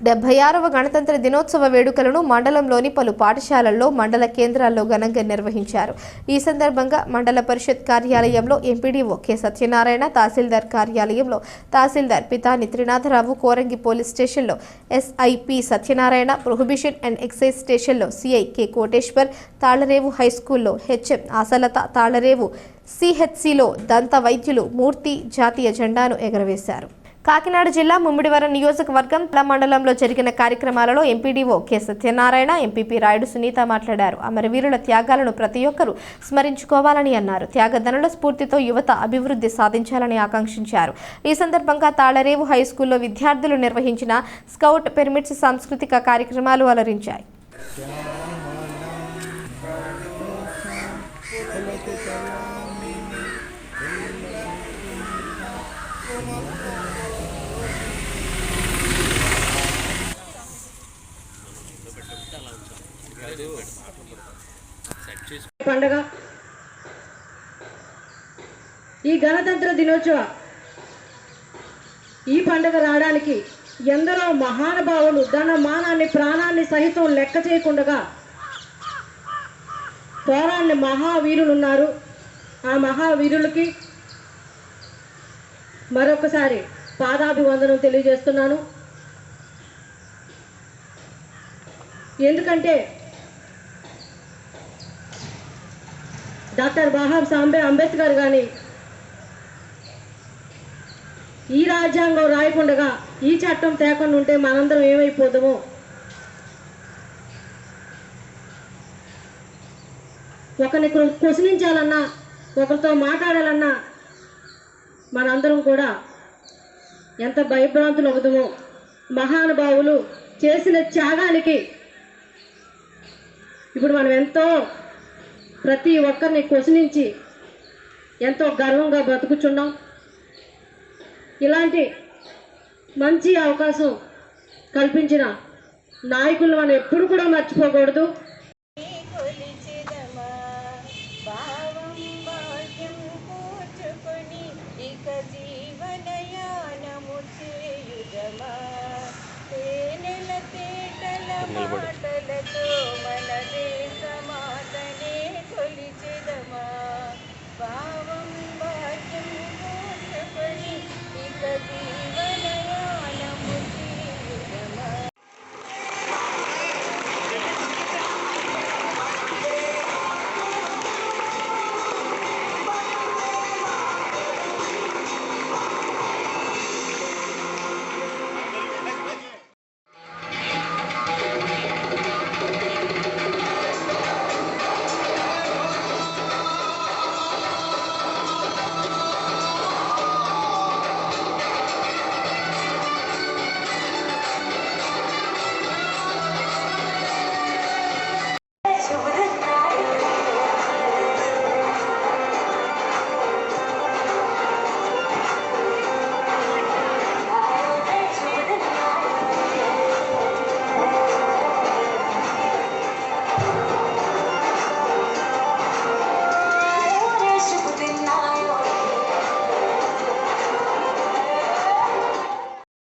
డెబ్బై ఆరవ గణతంత్ర దినోత్సవ వేడుకలను మండలంలోని పలు పాఠశాలల్లో మండల కేంద్రాల్లో ఘనంగా నిర్వహించారు. ఈ సందర్భంగా మండల పరిషత్ కార్యాలయంలో ఎంపీడీఓ కె. సత్యనారాయణ తహసీల్దార్ కార్యాలయంలో తహసీల్దార్ పితాని త్రినాథరావు కోరంగి పోలీస్ స్టేషన్లో SIP Satyanarayana prohibition and excise స్టేషన్లో సిఐ కె. కోటేశ్వర్ తాళరేవు హైస్కూల్లో హెచ్ఎం ఆసలత తాళరేవు సిహెచ్సిలో దంత వైద్యులు మూర్తి జాతీయ జెండాను ఎగరవేశారు. కాకినాడ జిల్లా ముమ్మిడివరం నియోజకవర్గం తల మండలంలో జరిగిన కార్యక్రమాలలో MPDO K Satyanarayana MPP Rayudu Sunitha మాట్లాడారు. అమరవీరుల త్యాగాలను ప్రతి ఒక్కరూ స్మరించుకోవాలని అన్నారు. త్యాగధనుల స్ఫూర్తితో యువత అభివృద్ధి సాధించాలని ఆకాంక్షించారు. ఈ సందర్భంగా తాళరేవు హై స్కూల్లో విద్యార్థులు నిర్వహించిన స్కౌట్ పిరమిడ్స్ సాంస్కృతిక కార్యక్రమాలు అలరించాయి. పండగ. ఈ గణతంత్ర దినోత్సవ. ఈ పండగ రావడానికి ఎందరో మహానుభావులు ధన మానాన్ని ప్రాణాన్ని సహితం లెక్క చేయకుండా పోరాడిన మహావీరులు ఉన్నారు ఆ మహావీరులకి మరొకసారి పాదాభివందనం తెలియజేస్తున్నాను. ఎందుకంటే డాక్టర్ బాహాబ్ సాంబే అంబేద్కర్ కానీ ఈ రాజ్యాంగం రాయకుండగా ఈ చట్టం తేకుండా ఉంటే మనందరం ఏమైపోతామో ఒకరిని క్రు- ప్రశ్నించాలన్నా ఒకరితో మాట్లాడాలన్నా మనందరం కూడా ఎంత భయభ్రాంతులు అవుతామో మహానుభావులు చేసిన త్యాగానికి ఇప్పుడు మనం ఎంతో ప్రతి ఒక్కరిని క్వశ్చనించి ఎంతో గర్వంగా బ్రతుకుచున్నాం. ఇలాంటి మంచి అవకాశం కల్పించిన నాయకులను మనం ఎప్పుడు కూడా మర్చిపోకూడదు. కొలిచెదమా